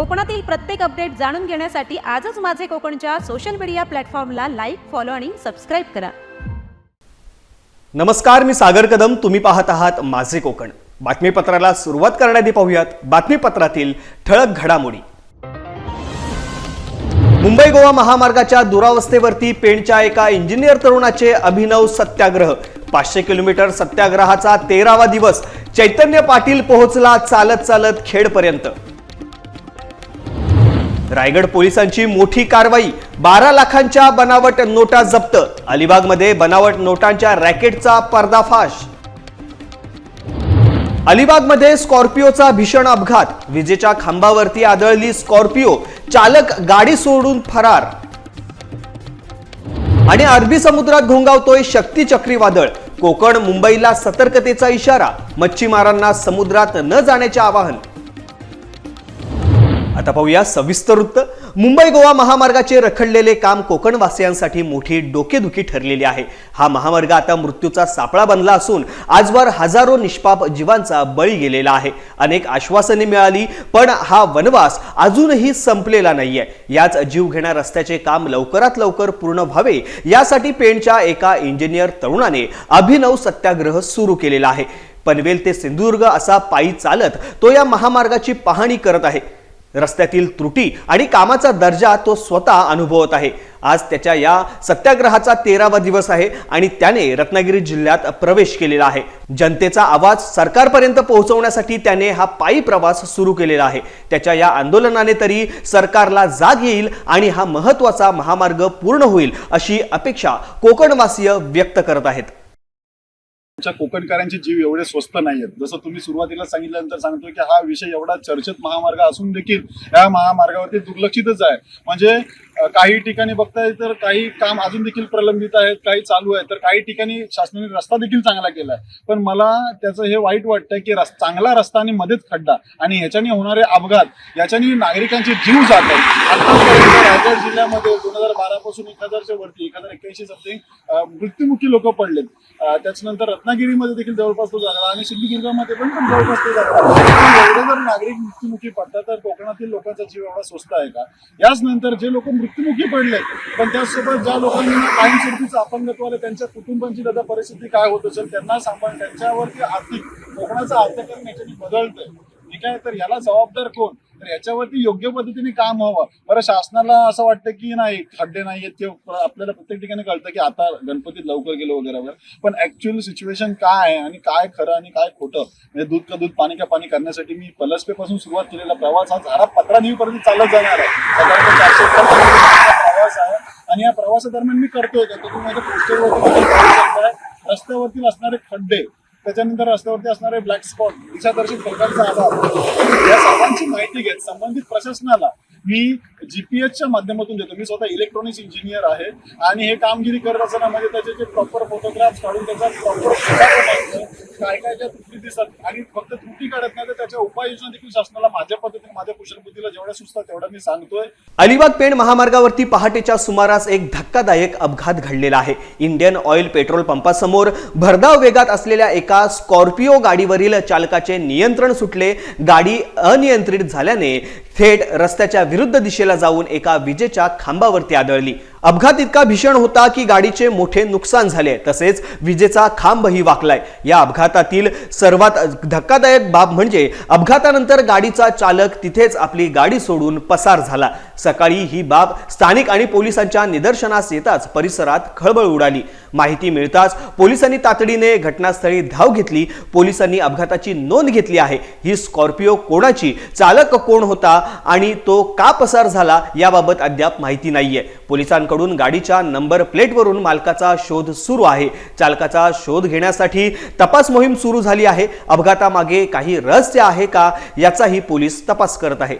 कोकणातील प्रत्येक अपडेट जाणून घेण्यासाठी आजच माझे कोकणच्या सोशल मीडिया प्लॅटफॉर्मला लाईक फॉलो आणि सबस्क्राईब करा. नमस्कार मी सागर कदम. तुम्ही पाहत आहात माझे कोकण. बातमीपत्राला सुरुवात करण्याआधी पाहूयात बातमीपत्रातील ठळक घडामोडी. मुंबई गोवा महामार्गाच्या दुरावस्थेवरती पेणच्या एका इंजिनियर तरुणाचे अभिनव सत्याग्रह. पाचशे किलोमीटर सत्याग्रहाचा तेरावा दिवस चैतन्य पाटील पोहोचला चालत चालत खेडपर्यंत. रायगड पोलिसांची मोठी कारवाई. बारा लाखांच्या बनावट नोटा जप्त. अलिबागमध्ये बनावट नोटांच्या रॅकेटचा पर्दाफाश. अलिबागमध्ये स्कॉर्पिओचा भीषण अपघात. विजेच्या खांबावरती आदळली स्कॉर्पिओ. चालक गाडी सोडून फरार. आणि अरबी समुद्रात घोंगावतोय शक्ती चक्रीवादळ. कोकण मुंबईला सतर्कतेचा इशारा. मच्छीमारांना समुद्रात न जाण्याचे आवाहन. आता पाहूया सविस्तर वृत्त. मुंबई गोवा महामार्गाचे रखडलेले काम कोकणवासियांसाठी मोठी डोकेदुखी ठरलेली आहे. हा महामार्ग आता मृत्यूचा सापळा बनला असून आजवर हजारो निष्पाप जीवांचा बळी गेलेला आहे. अनेक आश्वासने मिळाली पण हा वनवास अजूनही संपलेला नाहीये. याच जीव घेण्या रस्त्याचे काम लवकरात लवकर पूर्ण व्हावे यासाठी पेणच्या एका इंजिनियर तरुणाने अभिनव सत्याग्रह सुरू केलेला आहे. पनवेल ते सिंधुदुर्ग असा पायी चालत तो या महामार्गाची पाहणी करत आहे. रस्त्यातील त्रुटी आणि कामाचा दर्जा तो स्वतः अनुभवत आहे. आज त्याच्या या सत्याग्रहाचा तेरावा दिवस आहे आणि त्याने रत्नागिरी जिल्ह्यात प्रवेश केलेला आहे. जनतेचा आवाज सरकारपर्यंत पोहोचवण्यासाठी त्याने हा पायी प्रवास सुरू केलेला आहे. त्याच्या या आंदोलनाने तरी सरकारला जाग येईल आणि हा महत्त्वाचा महामार्ग पूर्ण होईल अशी अपेक्षा कोकणवासीय व्यक्त करत आहेत. आमच्या कोकणकरांचे जीव एवढे स्वस्त नाही आहेत जसं तुम्ही सुरुवातीला सांगितल्यानंतर सांगतोय की हा विषय एवढा चर्चेत महामार्ग असून देखील या महामार्गावरती दुर्लक्षितच आहे. म्हणजे काही ठिकाणी बघताय तर काही काम अजून देखील प्रलंबित आहेत काही चालू आहे तर काही ठिकाणी शासनाने रस्ता देखील चांगला केला आहे पण मला त्याचं हे वाईट वाटतंय की रस चांगला रस्ता आणि मध्येच खड्डा आणि ह्याच्याने होणारे अपघात याच्याने नागरिकांचे जीव जात आहेत. आतापर्यंत रायगड जिल्ह्यामध्ये दोन हजार बारा पासून एक हजारच्या वरती एक हजार एक्क्याऐंशी समथिंग मृत्युमुखी लोक पडलेत. त्याच्यानंतर रत्नागिरीमध्ये देखील जवळपास तो झाला आणि सिंधुदुर्गामध्ये पण पण जवळपास तो झाला. पण एवढे जर नागरिक मृत्युमुखी पडतात तर कोकणातील लोकांचा जीव एवढा स्वस्त आहे का? याच नंतर जे लोक मृत्युमुखी पडले. पण त्याचसोबत ज्या लोकांनी कायमस्वरूपीचं अपंगत्व आलं त्यांच्या कुटुंबांची दादा परिस्थिती काय होत असेल त्यांना सांभाळ त्यांच्यावरती आर्थिक कोकणाचं अर्थकारण याच्याने बदलतंय. ठीक आहे? तर याला जबाबदार कोण? तर याच्यावरती योग्य पद्धतीने काम व्हावं. बरं शासनाला असं वाटतं की नाही खड्डे नाही आहेत ते आपल्याला प्रत्येक ठिकाणी कळतं की आता गणपतीत लवकर गेलो वगैरे वगैरे पण ऍक्च्युअल सिच्युएशन काय आहे आणि काय खरं आणि काय खोटं? म्हणजे दूध का दूध पाणी का पाणी करण्यासाठी मी पलसपे पासून सुरुवात केलेला प्रवास हा झाडा पत्रा पर्यंत चालत जाणार आहे. प्रवास आहे. आणि या प्रवासादरम्यान मी करतोय का तुम्ही माझ्या पोस्टरवरती रस्त्यावरती असणारे खड्डे त्याच्यानंतर रस्त्यावरती असणारे ब्लॅक स्पॉट दिशादर्शक प्रकारचा अभाव या सर्वांची माहिती घेत संबंधित प्रशासनाला मी जीपीएसच्या माध्यमातून देतो. मी स्वतः इलेक्ट्रॉनिक्स इंजिनियर आहे आणि हे कामगिरी करत असताना म्हणजे त्याचे जे प्रॉपर फोटोग्राफ्स काढून त्याचा प्रॉपर काय काय ज्या त्रुटी दिसतात आणि फक्त त्रुटी काढत नाही तर त्याच्या उपाययोजना देखील शासनाला माझ्या पद्धतीने माझ्या कुशलबुद्धीला जेवढ्या सुचतात तेवढ्या मी सांगतोय. अलिबाग पेण महामार्गावरती पहाटेच्या सुमारास एक धक्कादायक अपघात घडलेला आहे. इंडियन ऑइल पेट्रोल पंपासमोर भरधाव वेगात असलेल्या एका स्कॉर्पिओ गाडीवरील चालकाचे नियंत्रण सुटले. गाडी अनियंत्रित झाल्याने थेट रस्त्याच्या विरुद्ध दिशेला जाऊन एका विजेच्या खांबावरती आदळली. अपघात इतका भीषण होता की गाडीचे मोठे नुकसान झाले. तसेच विजेचा खांबही वाकलाय. या अपघातातील सर्वात धक्कादायक बाब म्हणजे अपघातानंतर गाडीचा चालक तिथेच आपली गाडी सोडून पसार झाला. सकाळी ही बाब स्थानिक आणि पोलिसांच्या निदर्शनास येताच परिसरात खळबळ उडाली. माहिती मिळताच पोलिसांनी तातडीने घटनास्थळी धाव घेतली. पोलिसांनी अपघाताची नोंद घेतली आहे. ही स्कॉर्पिओ कोणाची? चालक कोण होता? आणि तो का पसार झाला? याबाबत अद्याप माहिती नाहीये. पोलिसांकडून गाडीच्या नंबर प्लेटवरून मालकाचा शोध सुरू आहे. चालकाचा शोध घेण्यासाठी तपास मोहीम सुरू झाली आहे. अपघातामागे काही रहस्य आहे का याचाही पोलीस तपास करत आहे.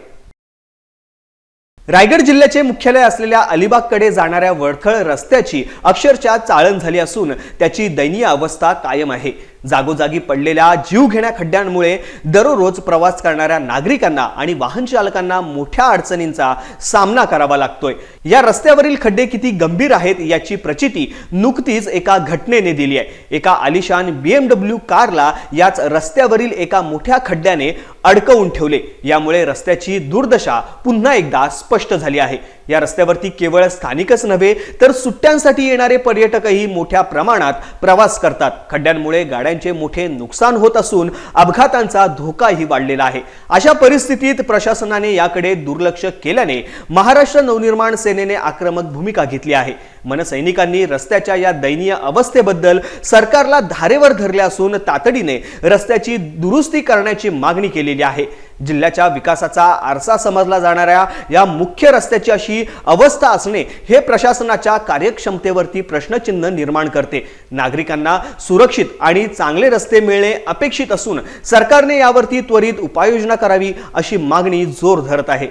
रायगड जिल्ह्याचे मुख्यालय असलेल्या अलिबागकडे जाणाऱ्या वडखळ रस्त्याची अक्षरशः चाळण झाली असून त्याची दयनीय अवस्था कायम आहे. जागोजागी पडलेल्या जीवघेण्या खड्ड्यांमुळे दररोज प्रवास करणाऱ्या नागरिकांना आणि वाहन चालकांना मोठ्या अडचणींचा सामना करावा लागतोय. या रस्त्यावरील खड्डे किती गंभीर आहेत याची प्रचिती नुकतीच एका घटनेने दिली आहे. एका आलिशान बीएमडब्ल्यू कारला याच रस्त्यावरील एका मोठ्या खड्ड्याने अडकवून ठेवले. यामुळे रस्त्याची दुर्दशा पुन्हा एकदा स्पष्ट झाली आहे. या रस्त्यावरती केवळ स्थानिकच नव्हे तर सुट्ट्यांसाठी येणारे पर्यटकही मोठ्या प्रमाणात प्रवास करतात. खड्ड्यांमुळे गाड्यांचे मोठे नुकसान होत असून अपघातांचा धोकाही वाढलेला आहे. अशा परिस्थितीत प्रशासनाने याकडे दुर्लक्ष केल्याने महाराष्ट्र नवनिर्माण सेनेने आक्रमक भूमिका घेतली आहे. मनसैनिकांनी रस्त्याच्या या दयनीय अवस्थेबद्दल सरकारला धारेवर धरले असून तातडीने रस्त्याची दुरुस्ती करण्याची मागणी केलेली आहे. जिल्ह्याच्या विकासाचा आरसा समजला जाणाऱ्या या मुख्य रस्त्याची अशी अवस्था असणे हे प्रशासनाच्या कार्यक्षमतेवरती प्रश्नचिन्ह निर्माण करते. नागरिकांना सुरक्षित आणि चांगले रस्ते मिळणे अपेक्षित असून सरकारने यावरती त्वरित उपाययोजना करावी अशी मागणी जोर धरत आहे.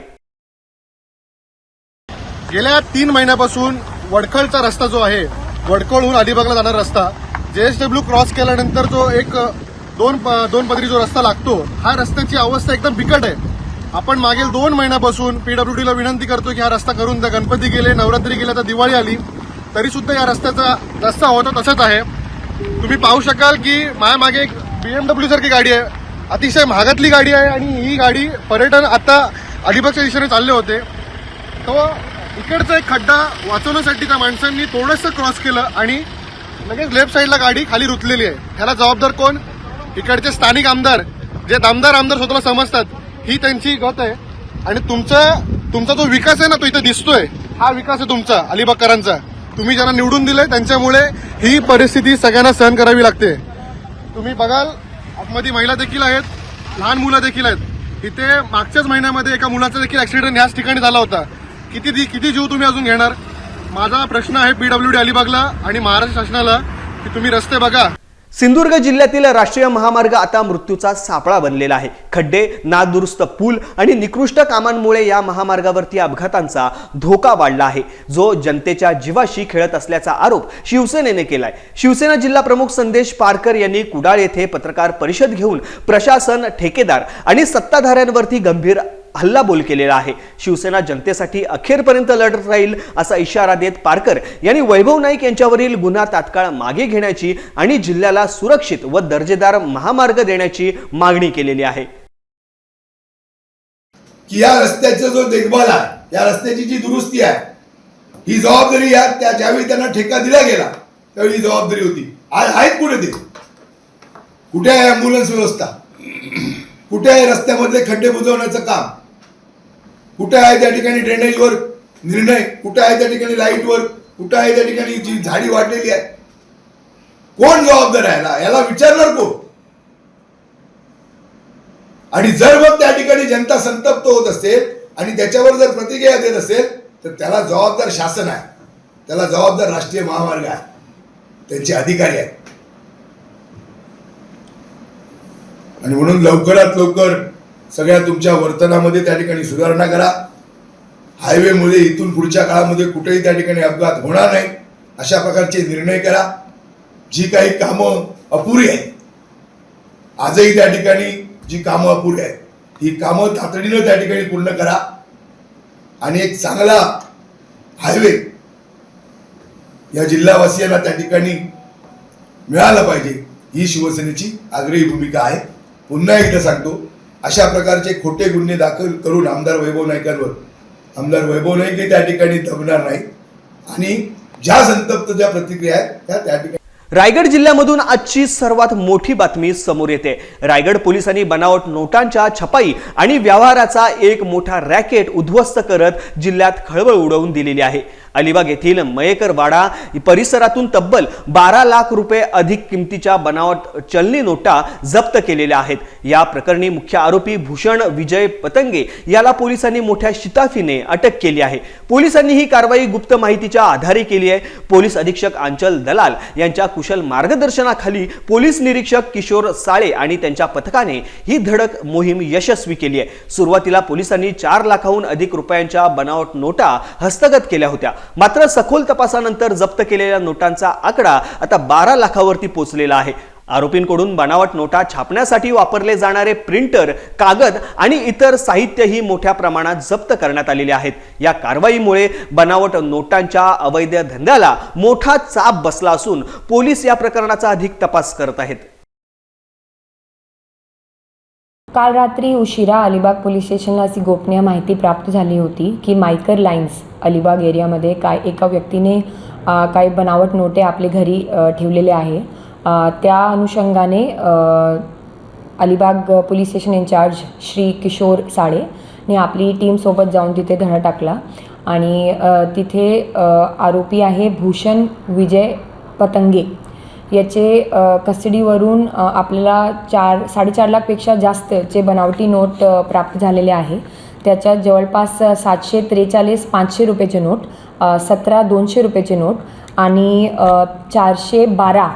गेल्या तीन महिन्यापासून वडखळचा रस्ता जो आहे वडखळहून अलिबागला जाणारा रस्ता जे एस डब्ल्यू क्रॉस केल्यानंतर जो एक दोन प- दोन पदरी जो रस्ता लागतो हा रस्त्याची अवस्था एकदम बिकट आहे. आपण मागील दोन महिन्यापासून पीडब्ल्यूडीला विनंती करतो की हा रस्ता करून द्या. गणपती गेले नवरात्री गेले तर दिवाळी आली तरी सुद्धा या रस्त्याचा रस्ता होता तसाच आहे. तुम्ही पाहू शकाल की माझ्यामागे एक बी बीएमडब्ल्यू सारखी गाडी आहे. अतिशय महागातली गाडी आहे आणि ही गाडी पर्यटन आता अलिबागच्या दिशेने चालले होते. तो इकडचा एक खड्डा वाचवण्यासाठी त्या माणसांनी थोडंसं क्रॉस केलं आणि लगेच लेफ्ट साईडला गाडी खाली रुतलेली आहे. ह्याला जबाबदार कोण? इकडचे स्थानिक आमदार. जे आमदार आमदार स्वतःला समजतात ही त्यांची गत आहे. आणि तुमचा तुमचा जो विकास आहे ना तो इथे दिसतोय. हा विकास आहे तुमचा अलिबागकरांचा. तुम्ही ज्यांना निवडून दिले त्यांच्यामुळे ही परिस्थिती सगळ्यांना सहन करावी लागते. तुम्ही बघाल आतमध्ये महिला देखील आहेत लहान मुलं देखील आहेत. इथे मागच्याच महिन्यामध्ये एका मुलाचा देखील ऍक्सिडेंट ह्याच ठिकाणी झाला होता. किती दि- किती जीव तुम्ही अजून घेणार? माझा प्रश्न आहे पीडब्ल्यू डी अलिबागला आणि महाराष्ट्र शासनाला की तुम्ही रस्ते बघा. सिंधुदुर्ग जिल्ह्यातील राष्ट्रीय महामार्ग आता मृत्यूचा सापळा बनलेला आहे. खड्डे नादुरुस्त पूल आणि निकृष्ट कामांमुळे या महामार्गावरती अपघातांचा धोका वाढला आहे. जो जनतेच्या जीवाशी खेळत असल्याचा आरोप शिवसेनेने केलाय. शिवसेना जिल्हा प्रमुख संदेश पारकर यांनी कुडाळ येथे पत्रकार परिषद घेऊन प्रशासन ठेकेदार आणि सत्ताधाऱ्यांवरती गंभीर हल्लाबोल केलेला आहे. शिवसेना जनतेसाठी अखेरपर्यंत लढत राहील असा इशारा देत पारकर यांनी वैभव नाईक यांच्यावरील गुन्हा तात्काळ मागे घेण्याची आणि जिल्ह्याला सुरक्षित व दर्जेदार महामार्ग देण्याची मागणी केलेली आहे. की या रस्त्याचा जो देखभाल आहे या रस्त्याची जी दुरुस्ती आहे ही जबाबदारी या त्या ज्यावेळी त्यांना ठेका दिला गेला त्यावेळी ही जबाबदारी होती. आज आहेत कुठे ते कुठे आहे अँब्युलन्स व्यवस्था? कुठे आहे रस्त्यामधले खड्डे बुजवण्याचं काम? कुठं आहे त्या ठिकाणी ड्रेनेजवर? निर्णय. कुठं आहे त्या ठिकाणी लाईटवर? कुठं आहे त्या ठिकाणी जी झाडी वाढलेली आहे? कोण जबाबदार आहे याला? विचारणार कोण? आणि जर मग त्या ठिकाणी जनता संतप्त होत असेल आणि त्याच्यावर जर प्रतिक्रिया देत असेल तर त्याला जबाबदार शासन आहे. त्याला जबाबदार राष्ट्रीय महामार्ग आहे. त्यांचे अधिकारी आहेत. आणि म्हणून लवकरात लवकर सगळ्या तुमच्या वर्तनामध्ये त्या ठिकाणी सुधारणा करा. हायवेमुळे इथून पुढच्या काळामध्ये कुठेही त्या ठिकाणी अपघात होणार नाही अशा प्रकारचे निर्णय करा. जी काही कामं अपुरी आहेत आजही त्या ठिकाणी जी कामं अपुरी आहेत ही कामं तातडीनं त्या ठिकाणी पूर्ण करा. आणि एक चांगला हायवे या जिल्हावासियांना त्या ठिकाणी मिळाला पाहिजे ही शिवसेनेची आग्रही भूमिका आहे. पुन्हा एकदा सांगतो अशा प्रकारचे खोटे गुन्हे दाखल करून आमदार वैभव नाईकांवर. आमदार वैभव नाईक हे त्या ठिकाणी दबणार नाही आणि ज्या संतप्त ज्या प्रतिक्रिया आहेत त्या त्या ठिकाणी रायगड जिल्ह्यामधून आजची सर्वात मोठी बातमी समोर येते. रायगड पोलिसांनी बनावट नोटांच्या छपाई आणि व्यवहाराचा एक मोठा रॅकेट उद्ध्वस्त करत जिल्ह्यात खळबळ उडवून दिलेली आहे. अलिबाग येथील मयेकर वाडा परिसरातून तब्बल बारा लाख रुपये अधिक किमतीच्या बनावट चलनी नोटा जप्त केलेल्या आहेत. या प्रकरणी मुख्य आरोपी भूषण विजय पतंगे याला पोलिसांनी मोठ्या शिताफीने अटक केली आहे. पोलिसांनी ही कारवाई गुप्त माहितीच्या आधारे केली आहे. पोलीस अधीक्षक आंचल दलाल यांच्या कुशल मार्गदर्शनाखाली पोलीस निरीक्षक किशोर साळे आणि त्यांच्या पथकाने ही धडक मोहीम यशस्वी केली आहे. सुरुवातीला पोलिसांनी चार लाखाहून अधिक रुपयांच्या बनावट नोटा हस्तगत केल्या होत्या. मात्र सखोल तपासानंतर जप्त केलेल्या नोटांचा आकडा आता बारा लाखावरती पोचलेला आहे. आरोपींकडून बनावट नोटा छापण्यासाठी वापरले जाणारे प्रिंटर कागद आणि इतर साहित्यही मोठ्या प्रमाणात जप्त करण्यात आलेले आहेत. या कारवाईमुळे बनावट नोटांच्या अवैध धंद्याला मोठा चाप बसला असून पोलीस या प्रकरणाचा अधिक तपास करत आहेत. काल रात्री उशिरा अलिबाग पोलीस स्टेशनला अशी गोपनीय माहिती प्राप्त झाली होती की मायकर लाईन्स अलिबाग एरियामध्ये काय एका व्यक्तीने काही बनावट नोटे आपले घरी ठेवलेले आहे. त्या अनुषंगाने Alibag police station incharge Shri Kishor Sale ने आपली टीमसोबत जाऊन तिथे धडा टाकला आणि तिथे आरोपी आहे भूषण विजय पतंगे. याचे कस्टडीवरून आपल्याला चार साडेचार लाखपेक्षा जास्तचे बनावटी नोट प्राप्त झालेले आहे. त्याच्यात जवळपास सातशे त्रेचाळीस पाचशे रुपयाचे नोट सतरा दोनशे रुपयाचे नोट आणि चारशे बारा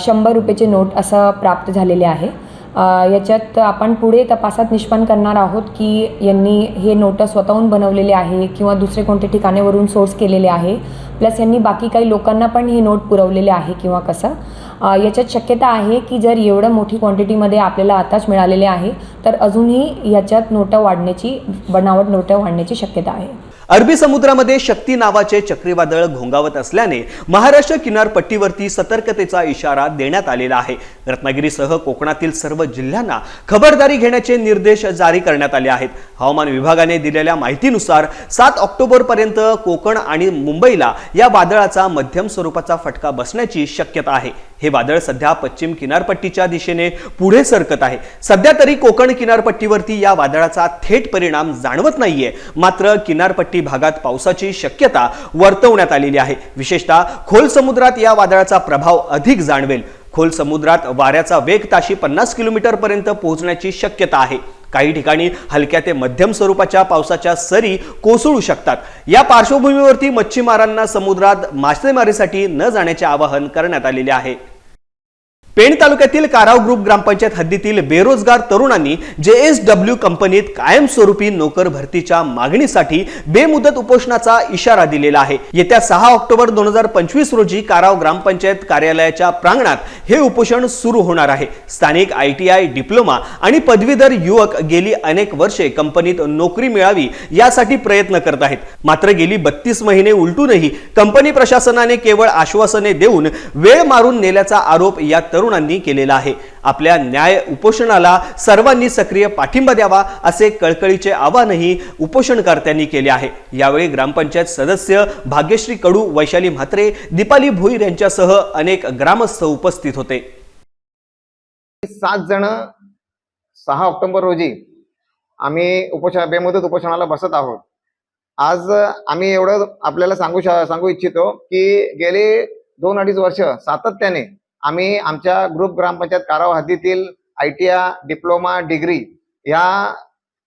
शंभर रुपयाचे नोट असं प्राप्त झालेले आहे. याच्यात आपण पुढे तपासात निष्पन्न करणार आहोत की यांनी हे नोटं स्वतःहून बनवलेले आहे किंवा दुसरे कोणते ठिकाणेवरून सोर्स केलेले आहे. प्लस यांनी बाकी काही लोकांना पण हे नोट पुरवलेले आहे किंवा कसं. याच्यात शक्यता आहे की जर एवढं मोठी क्वांटिटीमध्ये आपल्याला आताच मिळालेले आहे तर अजूनही याच्यात नोटं वाढण्याची बनावट नोटं वाढण्याची शक्यता आहे. अरबी समुद्रामध्ये शक्ती नावाचे चक्रीवादळ घोंगावत असल्याने महाराष्ट्र किनारपट्टीवरती सतर्कतेचा इशारा देण्यात आलेला आहे. रत्नागिरीसह कोकणातील सर्व जिल्ह्यांना खबरदारी घेण्याचे निर्देश जारी करण्यात आले आहेत. हवामान विभागाने दिलेल्या माहितीनुसार सात ऑक्टोबरपर्यंत कोकण आणि मुंबईला या वादळाचा मध्यम स्वरूपाचा फटका बसण्याची शक्यता आहे. हे वादळ सध्या पश्चिम किनारपट्टीच्या दिशेने पुढे सरकत आहे. सध्या तरी कोकण किनारपट्टीवरती या वादळाचा थेट परिणाम जाणवत नाहीये. मात्र किनारपट्टी भागात पावसाची शक्यता वर्तवण्यात आलेली आहे. विशेषतः खोल समुद्रात या वादळाचा प्रभाव अधिक जाणवेल. खोल समुद्रात वाऱ्याचा वेग ताशी पन्नास किलोमीटर पर्यंत पोहोचण्याची शक्यता आहे. काही ठिकाणी हलक्या ते मध्यम स्वरूपाच्या पावसाच्या सरी कोसळू शकतात. या पार्श्वभूमीवरती मच्छीमारांना समुद्रात मासेमारीसाठी न जाण्याचे आवाहन करण्यात आलेले आहे. पेण तालुक्यातील काराव ग्रुप ग्रामपंचायत हद्दीतील बेरोजगार तरुणांनी जे एस डब्ल्यू कंपनीत कायमस्वरूपी नोकर भरतीच्या मागणीसाठी बेमुदत उपोषणाचा इशारा दिलेला आहे. येत्या सहा ऑक्टोबर दोन हजार पंचवीस रोजी काराव ग्रामपंचायत कार्यालयाच्या प्रांगणात हे उपोषण सुरू होणार आहे. स्थानिक आय टी आय डिप्लोमा आणि पदवीधर युवक गेली अनेक वर्षे कंपनीत नोकरी मिळावी यासाठी प्रयत्न करत आहेत. मात्र गेली बत्तीस महिने उलटूनही कंपनी प्रशासनाने केवळ आश्वासने देऊन वेळ मारून नेल्याचा आरोप या तरुणांनी केलेला आहे. आपल्या न्याय उपोषणाला सर्वांनी सक्रिय पाठिंबा द्यावा असे कळकळीचे आवाहनही उपोषणकर्त्यांनी केले आहे. यावेळी ग्रामपंचायत सदस्य भाग्यश्री कडू वैशाली म्हात्रे दीपाली भोईर यांच्यासह अनेक ग्रामस्थ उपस्थित होते. सात जण सहा ऑक्टोबर रोजी आम्ही उपोषण बेमुदत उपोषणाला बसत आहोत. आज आम्ही एवढं आपल्याला सांगू सांगू इच्छितो की गेले दोन अडीच वर्ष सातत्याने आम्ही आमच्या ग्रुप ग्रामपंचायत काराव हद्दीतील I T I diploma degree या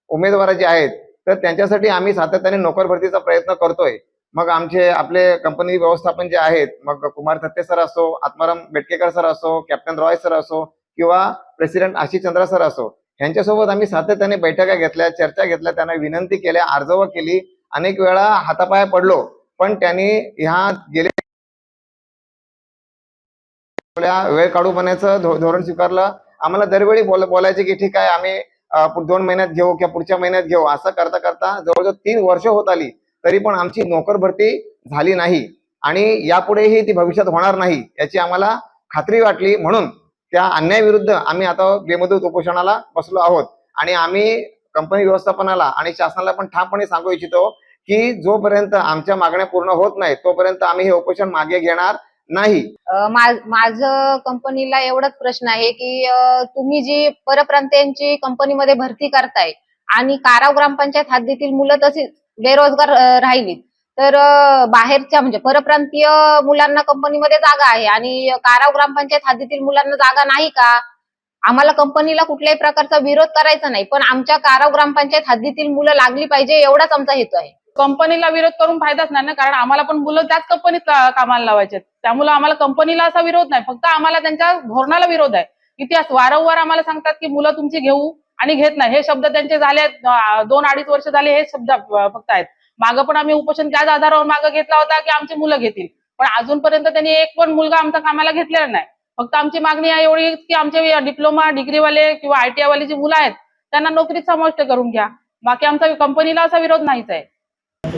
उमेदवार जे आहेत. तर त्यांच्यासाठी आम्ही सातत्याने नोकर भरतीचा प्रयत्न करतोय. मग आमचे आपले कंपनी व्यवस्थापन जे आहेत मग कुमार थत्ते सर असो आत्माराम बेटकेकर सर असो कॅप्टन रॉय सर असो किंवा प्रेसिडेंट आशिष चंद्रा सर असो यांच्यासोबत आम्ही सातत्याने बैठका घेतल्या चर्चा घेतल्या त्यांना विनंती केल्या अर्जव केली. अनेक वेळा हातापाया पडलो पण त्यांनी ह्या गेले वेळ काढूपणाचं धो- धोरण स्वीकारलं. आम्हाला दरवेळी बोल बोलायचे की ठीक आहे आम्ही पु- दोन महिन्यात घेऊ किंवा पुढच्या महिन्यात घेऊ. असं करता करता जवळजवळ तीन वर्ष होत आली तरी पण आमची नोकर भरती झाली नाही. आणि यापुढेही ती भविष्यात होणार नाही याची आम्हाला खात्री वाटली. म्हणून त्या अन्यायाविरुद्ध आम्ही आता बेमुदत उपोषणाला बसलो आहोत. आणि आम्ही कंपनी व्यवस्थापनाला आणि शासनाला पण ठामपणे सांगू इच्छितो की जोपर्यंत आमच्या मागण्या पूर्ण होत नाही तोपर्यंत आम्ही हे उपोषण मागे घेणार. नाही. माझं कंपनीला एवढाच प्रश्न आहे की तुम्ही जी परप्रांतीयांची कंपनीमध्ये भरती करताय आणि काराव ग्रामपंचायत हद्दीतील मुलं तशीच बेरोजगार राहिलीत. तर बाहेरच्या म्हणजे परप्रांतीय मुलांना कंपनीमध्ये जागा आहे आणि काराव ग्रामपंचायत हद्दीतील मुलांना जागा नाही का? आम्हाला कंपनीला कुठल्याही प्रकारचा विरोध करायचा नाही पण आमच्या काराव ग्रामपंचायत हद्दीतील मुलं लागली पाहिजे एवढाच आमचा हेतू आहे. कंपनीला विरोध करून फायदाच नाही ना कारण आम्हाला पण मुलं त्याच कंपनीत कामाला लावायचे त्यामुळे आम्हाला कंपनीला असा विरोध नाही फक्त आम्हाला त्यांच्या धोरणाला विरोध आहे. इतिहास वारंवार आम्हाला सांगतात की मुलं तुमची घेऊ आणि घेत नाही. हे शब्द त्यांचे झाले दोन अडीच वर्ष झाले हे शब्द फक्त आहेत. मागं पण आम्ही उपोषण त्याच आधारावर मागं घेतला होता की आमची मुलं घेतील. पण अजूनपर्यंत त्यांनी एक पण मुलगा आमचा कामाला घेतलेला नाही. फक्त आमची मागणी आहे एवढी की आमचे डिप्लोमा डिग्रीवाले किंवा आय टी वाले जी मुलं आहेत त्यांना नोकरीत समाविष्ट करून घ्या. बाकी आमचा कंपनीला असा विरोध नाहीच आहे.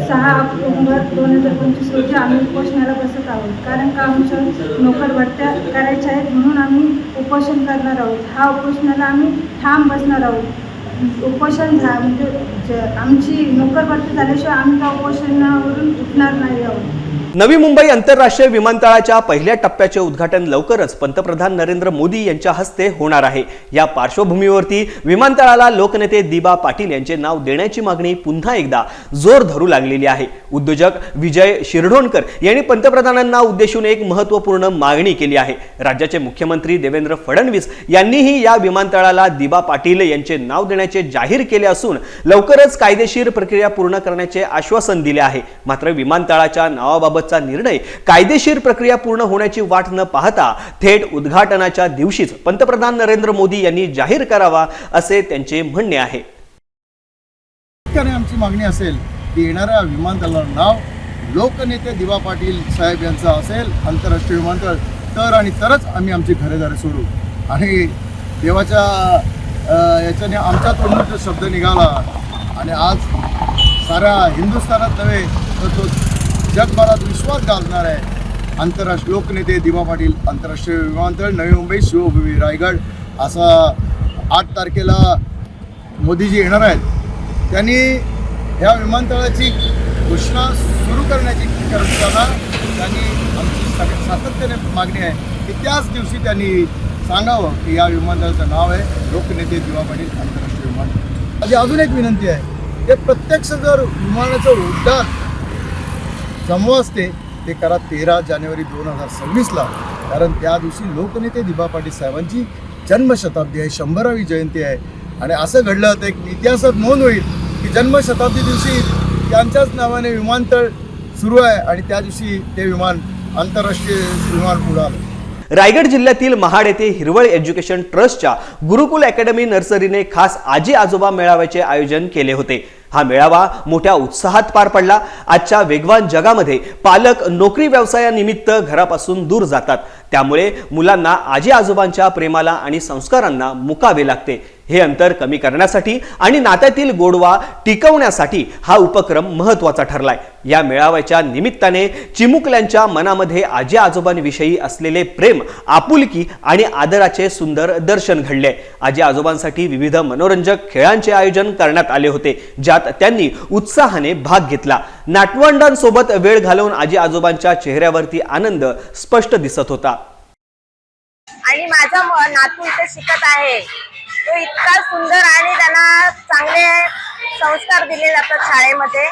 सहा ऑक्टोबर दोन हजार पंचवीस रोजी आम्ही उपोषणाला बसत आहोत. कारण का आमच्या नोकर भरत्या करायच्या आहेत म्हणून आम्ही उपोषण करणार आहोत. हा उपोषणाला आम्ही ठाम बसणार आहोत. उपोषण झा म्हणजे ज- आमची नोकर भरती झाल्याशिवाय आम्ही त्या उपोषणावरून उठणार नाही आहोत. नवी मुंबई आंतरराष्ट्रीय विमानतळाच्या पहिल्या टप्प्याचे उद्घाटन लवकरच पंतप्रधान नरेंद्र मोदी यांच्या हस्ते होणार आहे. या पार्श्वभूमीवरती विमानतळाला लोकनेते दिबा पाटील यांचे नाव देण्याची मागणी पुन्हा एकदा जोर धरू लागलेली आहे. उद्योजक विजय शिरढोणकर यांनी पंतप्रधानांना उद्देशून एक महत्त्वपूर्ण मागणी केली आहे. राज्याचे मुख्यमंत्री देवेंद्र फडणवीस यांनीही या विमानतळाला दिबा पाटील यांचे नाव देण्याचे जाहीर केले असून लवकरच कायदेशीर प्रक्रिया पूर्ण करण्याचे आश्वासन दिले आहे. मात्र विमानतळाच्या नावाबाबतचा निर्णय कायदेशीर प्रक्रिया पूर्ण होण्याची वाट न पाहता थेट उद्घाटनाच्या दिवशीच पंतप्रधान नरेंद्र मोदी यांनी जाहीर करावा असे त्यांचे म्हणणे आहे. आमची मागणी असेल की येणाऱ्या विमानतळाला नाव लोकनेते दिवा पाटील साहेब यांचं असेल आंतरराष्ट्रीय विमानतळ तर आणि तरच आम्ही आमची घरेदारे सोडू. आणि देवाच्या याच्याने आमचा तोंडून जो शब्द निघाला आणि आज साऱ्या हिंदुस्थानात नव्हे तर तो जगभरात विश्वास गाजणार आहे. आंतरराष्ट्रीय लोकनेते दिवा पाटील आंतरराष्ट्रीय विमानतळ नवी मुंबई शिवभूमी रायगड असा आठ तारखेला मोदीजी येणार आहेत. त्यांनी ह्या विमानतळाची घोषणा सुरू करण्याची करताना त्यांनी आमची सग- सातत्याने मागणी आहे की त्याच दिवशी त्यांनी सांगावं की या विमानतळाचं नाव आहे लोकनेते दिवा पाटील आंतरराष्ट्रीय विमानतळ. माझी अजून एक विनंती आहे. की प्रत्यक्ष जर विमानाचं उड्डाण जमवा असते ते करा तेरा जानेवारी दोन हजार सव्वीसला. कारण त्या दिवशी लोकनेते दिबा पाटील साहेबांची जन्मशताब्दी आहे शंभरावी जयंती आहे. आणि असं घडलं होतं एक इतिहासात नोंद होईल की जन्मशताब्दी दिवशी त्यांच्याच नावाने विमानतळ सुरू आहे आणि त्या दिवशी ते विमान आंतरराष्ट्रीय विमान उडालं. रायगड जिल्ह्यातील महाड येथे हिरवळ एज्युकेशन ट्रस्टच्या गुरुकुल अकॅडमी नर्सरीने खास आजी आजोबा मेळाव्याचे आयोजन केले होते. हा मेळावा मोठ्या उत्साहात पार पडला. आजच्या वेगवान जगामध्ये पालक नोकरी व्यवसायानिमित्त घरापासून दूर जातात. त्यामुळे मुलांना आजी आजोबांच्या प्रेमाला आणि संस्कारांना मुकावे लागते. हे अंतर कमी करण्यासाठी आणि नात्यातील गोडवा टिकवण्यासाठी हा उपक्रम महत्त्वाचा ठरलाय. या मेळाव्याच्या निमित्ताने चिमुकल्यांच्या मनामध्ये आजी आजोबांविषयी असलेले प्रेम आपुलकी आणि आदराचे सुंदर दर्शन घडले. आजी आजोबांसाठी विविध मनोरंजक खेळांचे आयोजन करण्यात आले होते ज्यात त्यांनी उत्साहाने भाग घेतला. नाटवंडांसोबत वेळ घालवून आजी आजोबांच्या चेहऱ्यावरती आनंद स्पष्ट दिसत होता. आणि माझा नातू इथे शिकत आहे. तो इतका सुंदर आणि त्यांना चांगले संस्कार दिले जातात शाळेमध्ये.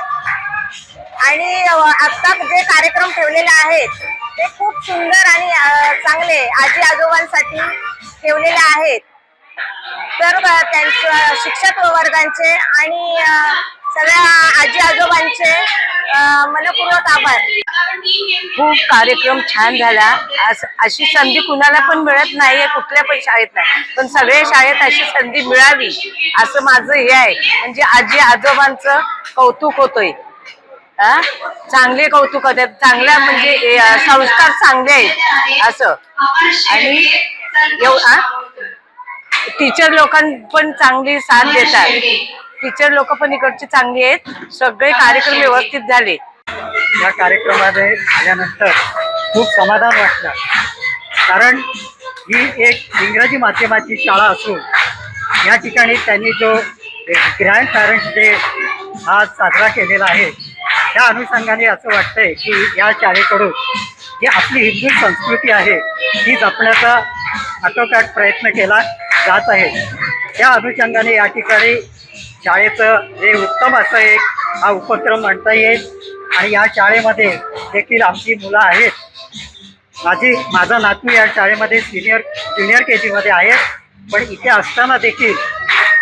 आणि आत्ता आता जे कार्यक्रम ठेवलेले आहेत ते खूप सुंदर आणि चांगले आजी आजोबांसाठी ठेवलेले आहेत. तर त्यांच्या त्यांचं शिक्षक वर्गांचे आणि सगळ्या आजी आजोबांचे मनपूर्वक आभार. खूप कार्यक्रम छान झाला. अशी संधी कुणाला पण मिळत नाहीये कुठल्या पण शाळेत नाही. पण सगळ्या शाळेत अशी संधी मिळावी असं माझं हे आहे. म्हणजे आजी आजोबांचं कौतुक होतोय. हा? चांगले कौतुक होतात. चांगल्या म्हणजे संस्कार चांगले आहेत. असं. आणि टीचर लोकां पण चांगली साथ देतात. टीचर लोक पण इकडची चांगली आहेत. सगळे कार्यक्रम व्यवस्थित झाले. या कार्यक्रमामध्ये आल्यानंतर खूप समाधान वाटलं. कारण ही एक इंग्रजी माध्यमाची शाळा असून या ठिकाणी त्यांनी जो ग्रँड पॅरेंट्स डे आज साजरा केलेला आहे त्या अनुषंगाने असं वाटतंय की या शाळेकडून जी आपली हिंदू संस्कृती आहे ती जपण्याचा आटोकाट प्रयत्न केला जात आहे. त्या अनुषंगाने या ठिकाणी शाळेचं हे उत्तम असं एक हा उपक्रम म्हणता येईल. आणि या शाळेमध्ये देखील आमची मुलं आहेत. माझी माझा नातू या शाळेमध्ये सिनियर ज्युनियर के जीमध्ये आहे. पण इथे असताना देखील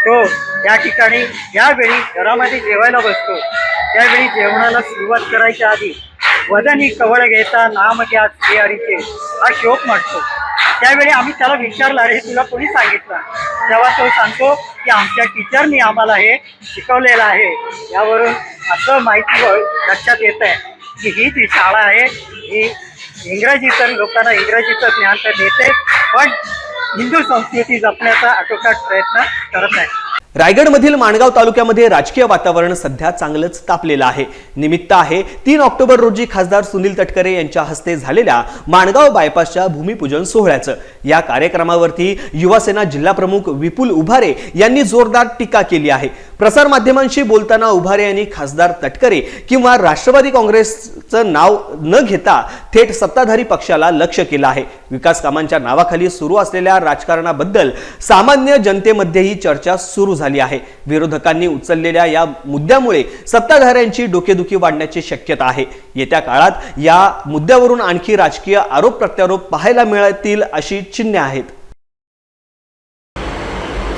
तो या ठिकाणी ज्यावेळी घरामध्ये जेवायला बसतो. त्यावेळी जेवणाला सुरुवात करायच्या आधी वदनी कवळ घेता नाम घ्या श्रीहरीचे हा श्लोक म्हणतो त्यावेळी आम्ही त्याला विचारलं अरे हे तुला कोणी सांगितलं? तेव्हा तो सांगतो की आमच्या टीचरनी आम्हाला हे शिकवलेलं आहे. यावरून असं माहिती लक्षात येत आहे की ही जी शाळा आहे ही इंग्रजीचं लोकांना इंग्रजीचं ज्ञान तर देते पण हिंदू संस्कृती जपण्याचा आटोकाट प्रयत्न करत आहे रायगडमधील माणगाव तालुक्यामध्ये राजकीय वातावरण सध्या चांगलंच तापलेलं आहे. निमित्त आहे तीन ऑक्टोबर रोजी खासदार सुनील तटकरे यांच्या हस्ते झालेल्या माणगाव बायपासच्या भूमिपूजन सोहळ्याचं. या कार्यक्रमावरती युवासेना जिल्हाप्रमुख विपुल उभारे यांनी जोरदार टीका केली आहे. प्रसारमाध्यमांशी बोलताना उभारे यांनी खासदार तटकरे किंवा राष्ट्रवादी काँग्रेसचं नाव न घेता थेट सत्ताधारी पक्षाला लक्ष केलं आहे. विकास कामांच्या नावाखाली सुरू असलेल्या राजकारणाबद्दल सामान्य जनतेमध्येही चर्चा सुरू झाली आहे. विरोधकांनी उचललेल्या या मुद्द्यामुळे सत्ताधाऱ्यांची डोकेदुखी वाढण्याची शक्यता आहे. येत्या काळात या मुद्द्यावरून आणखी राजकीय आरोप प्रत्यारोप पाहायला मिळतील अशी चिन्हे आहेत.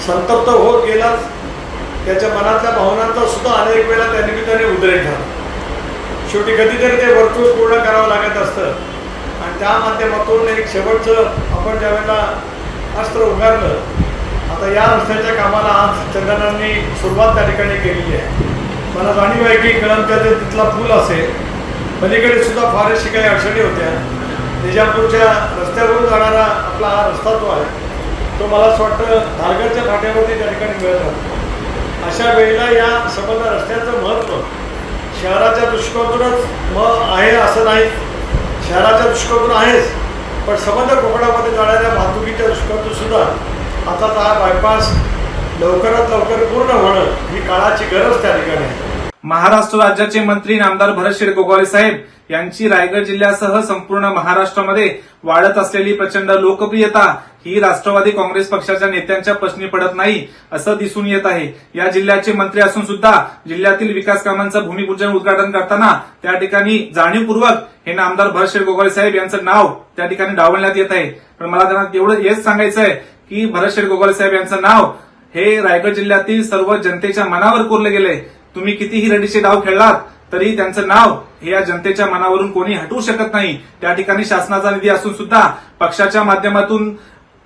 संतप्त होत गेलाच. त्याच्या मनातल्या भावनांचा सुद्धा अनेक वेळा त्या निमित्ताने उद्रेक झाला. शेवटी कधीतरी ते वर्तुळ पूर्ण करावं लागत असतं. आणि त्या माध्यमातून एक शेवटचं आपण ज्या वेळेला अस्त्र उगारलं आता या रस्त्याच्या कामाला आज चंदनांनी सुरुवात त्या ठिकाणी केलेली आहे. मला जाणीव आहे की कळमच्या तिथला पूल असेल पलीकडे सुद्धा फारशी काही अडचणी होत्या. निजापूरच्या रस्त्यावरून जाणारा आपला हा रस्ता जो आहे तो मला असं वाटतं धारगडच्या फाट्यावरती त्या ठिकाणी मिळत राहतो. अशा वेळेला या संबंध रस्त्याचं महत्त्व शहराच्या दृष्टिकोनातूनच मग आहे असं नाही. शहराच्या दृष्टिकोनातून आहेच पण संबंध कोकणामध्ये जाणाऱ्या वाहतुकीच्या दृष्टिकोनातून सुद्धा आता हा बायपास लवकरात लवकर पूर्ण होणं ही काळाची गरज त्या ठिकाणी आहे. महाराष्ट्र राज्याचे मंत्री नामदार भरत गोगावले साहेब यांची रायगड जिल्ह्यासह संपूर्ण महाराष्ट्रामध्ये वाढत असलेली प्रचंड लोकप्रियता ही राष्ट्रवादी काँग्रेस पक्षाच्या नेत्यांच्या प्रश्नी पडत नाही असं दिसून येत आहे. या जिल्ह्याचे मंत्री असून सुद्धा जिल्ह्यातील विकास कामांचं भूमिपूजन उद्घाटन करताना त्या ठिकाणी जाणीवपूर्वक हे नामदार भरतशेठ गोगावले साहेब यांचं नाव त्या ठिकाणी डावलण्यात येत आहे. पण मला त्यांना एवढं हेच सांगायचं आहे की भरतशेठ गोगावले साहेब यांचं नाव हे रायगड जिल्ह्यातील सर्व जनतेच्या मनावर कोरले गेले तुम्ही कितीही रडीचे डाव खेळलात तरी त्यांचं नाव हे या जनतेच्या मनावरून कोणी हटवू शकत नाही. त्या ठिकाणी शासनाचा निधी असून सुद्धा पक्षाच्या माध्यमातून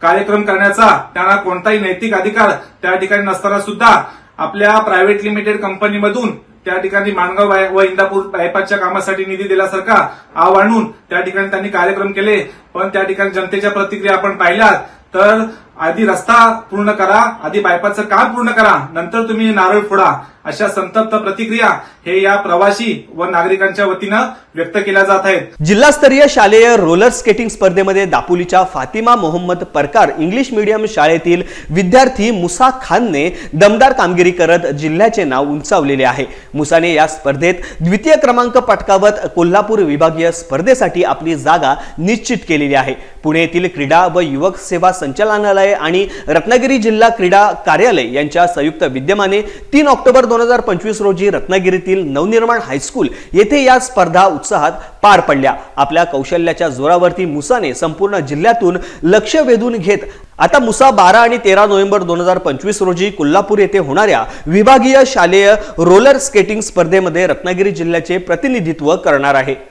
कार्यक्रम करण्याचा त्यांना कोणताही नैतिक अधिकार त्या ठिकाणी नसताना सुद्धा आपल्या प्रायव्हेट लिमिटेड कंपनीमधून त्या ठिकाणी माणगाव व इंदापूर बायपासच्या कामासाठी निधी दिल्यासारखा आव आणून त्या ठिकाणी त्यांनी कार्यक्रम केले. पण त्या ठिकाणी जनतेच्या प्रतिक्रिया आपण पाहिल्यात तर आधी रस्ता पूर्ण करा आधी बायपासचं काम पूर्ण करा नंतर तुम्ही नारळ फोडा अशा संतप्त प्रतिक्रिया हे या प्रवासी व नागरिकांच्या वतीनं व्यक्त केल्या जात आहेत. जिल्हास्तरीय शालेय रोलर स्केटिंग स्पर्धेमध्ये दापोलीच्या फातिमा मोहम्मद परकार इंग्लिश मीडियम शाळेतील विद्यार्थी मुसा खानने दमदार कामगिरी करत जिल्ह्याचे नाव उंचावलेले आहे. मुसाने या स्पर्धेत द्वितीय क्रमांक पटकावत कोल्हापूर विभागीय स्पर्धेसाठी आपली जागा निश्चित केलेली आहे. पुणे येथील क्रीडा व युवक सेवा संचालनालय आणि रत्नागिरी जिल्हा क्रीडा कार्यालय यांच्या संयुक्त विद्यमाने तीन ऑक्टोबर दोन हजार पंचवीस रोजी रत्नागिरीतील नवनिर्माण हायस्कूल येथे या स्पर्धा उत्साहात पार पडल्या. आपल्या कौशल्याच्या जोरावरती मुसाने संपूर्ण जिल्ह्यातून लक्ष वेधून घेत आता मुसा बारा आणि तेरा नोव्हेंबर दोन हजार पंचवीस रोजी कोल्हापूर येथे होणाऱ्या विभागीय शालेय रोलर स्केटिंग स्पर्धेमध्ये रत्नागिरी जिल्ह्याचे प्रतिनिधित्व करणार आहे.